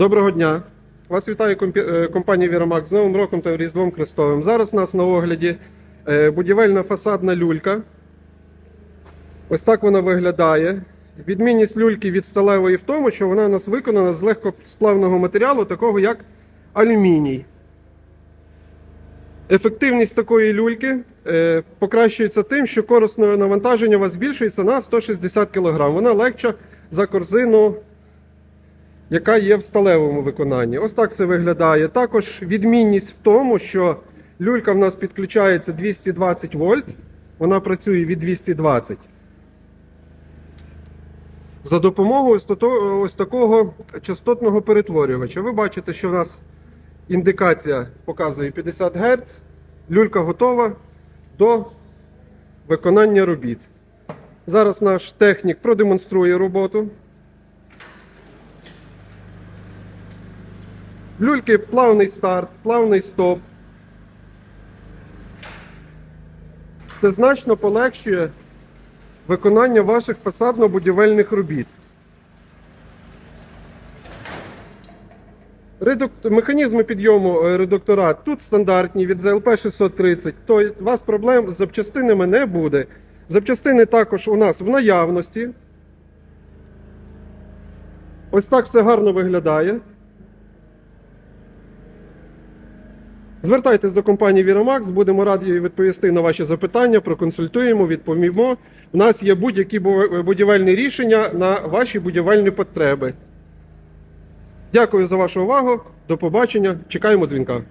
Доброго дня! Вас вітає е, компанія Вірамак з Новим роком та Різдвом Христовим. Зараз у нас на огляді е, будівельна фасадна люлька. Ось так вона виглядає. Відмінність люльки від сталевої в тому, що вона у нас виконана з легкосплавного матеріалу, такого як алюміній. Ефективність такої люльки е, покращується тим, що корисне навантаження у вас збільшується на 160 кг. Вона легша за корзину яка є в сталевому виконанні. Ось так це виглядає. Також відмінність в тому, що люлька в нас підключається 220 вольт, вона працює від 220. За допомогою ось, ось такого частотного перетворювача. Ви бачите, що в нас індикація показує 50 Гц. Люлька готова до виконання робіт. Зараз наш технік продемонструє роботу. Люльки плавний старт, плавний стоп. Це значно полегшує виконання ваших фасадно-будівельних робіт. Редук- Механізми підйому е, редуктора тут стандартні від ZLP 630, то у вас проблем з запчастинами не буде. Запчастини також у нас в наявності. Ось так все гарно виглядає. Звертайтесь до компанії Віромакс, будемо раді відповісти на ваші запитання, проконсультуємо, відповімо. У нас є будь-які будівельні рішення на ваші будівельні потреби. Дякую за вашу увагу. До побачення. Чекаємо дзвінка.